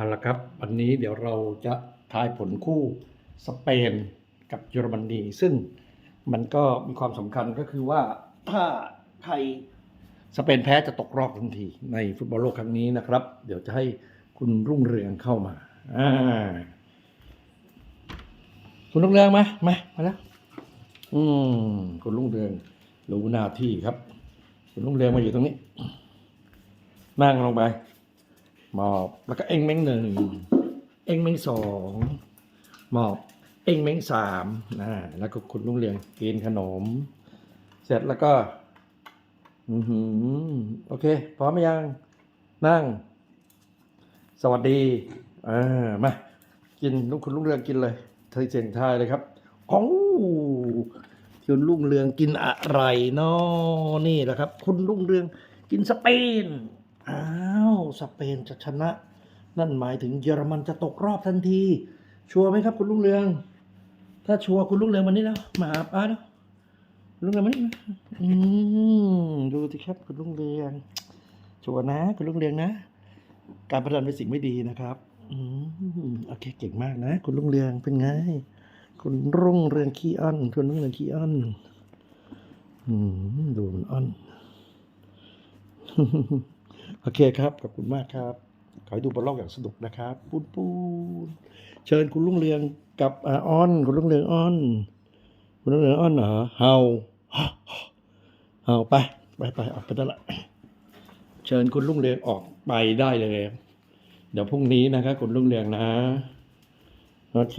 เอาละครับ วันนี้เดี๋ยวเราจะทายผลคู่สเปนกับเยอรมนีซึ่งมันก็มีความสำคัญก็คือว่าถ้าไทยสเปนแพ้จะตกรอบทันที ในฟุตบอลโลกครั้งนี้นะครับ เดี๋ยวจะให้คุณรุ่งเรืองเข้ามาอ่าคุณรุ่งเรืองมามามาแล้วอืมคุณรุ่งเรืองรู้หน้าที่ครับ คุณรุ่งเรืองมาอยู่ตรงนี้ นั่งลงไป มอบ แล้วก็เอ็งเม้งหนึ่ง เอ็งเม้งสองหมอบ เอ็งเม้งสามนะแล้วก็คุณลุงเรืองกินขนม เสร็จแล้วก็ อือหือ โอเค พร้อมไหมยัง นั่ง สวัสดีอ่ามา กินลุงคุณลุงเรืองกินเลยเธอเสียงทายเลยครับโอ้คุณลุงเรืองกินอะไรเนาะนี่แหละครับ คุณลุงเรืองกินสเปนอ้า สเปนจะชนะ นั่นหมายถึงเยอรมันจะตกรอบทันที ชัวร์ไหมครับคุณลุงเรือง ถ้าชัวร์คุณลุงเรืองมานี่แล้วมาป้าแล้วลุงเรืองมานี่มาอืมดูสิครับคุณลุงเรือง ชัวร์นะคุณลุงเรืองนะ การพนันเป็นสิ่งไม่ดีนะครับ อืมโอเคเก่งมากนะ คุณลุงเรืองเป็นไง คุณรุ่งเรืองขี้อ้อนคุณรุ่งเรืองขี้อ้อนอืมดูมันอ้อน โอเคครับขอบคุณมากครับ ขอให้ดูบอลโลกอย่างสนุกนะครับ ปูนปูนเชิญคุณลุงเรืองกับอาอ้อน คุณลุงเรืองอ้อน คุณลุงเรืองอ้อนเหรอเฮาเฮาไปไปไปออกไปได้ละเชิญคุณลุงเรืองออกไปได้เลย เดี๋ยวพรุ่งนี้นะครับคุณลุงเรืองนะ โอเค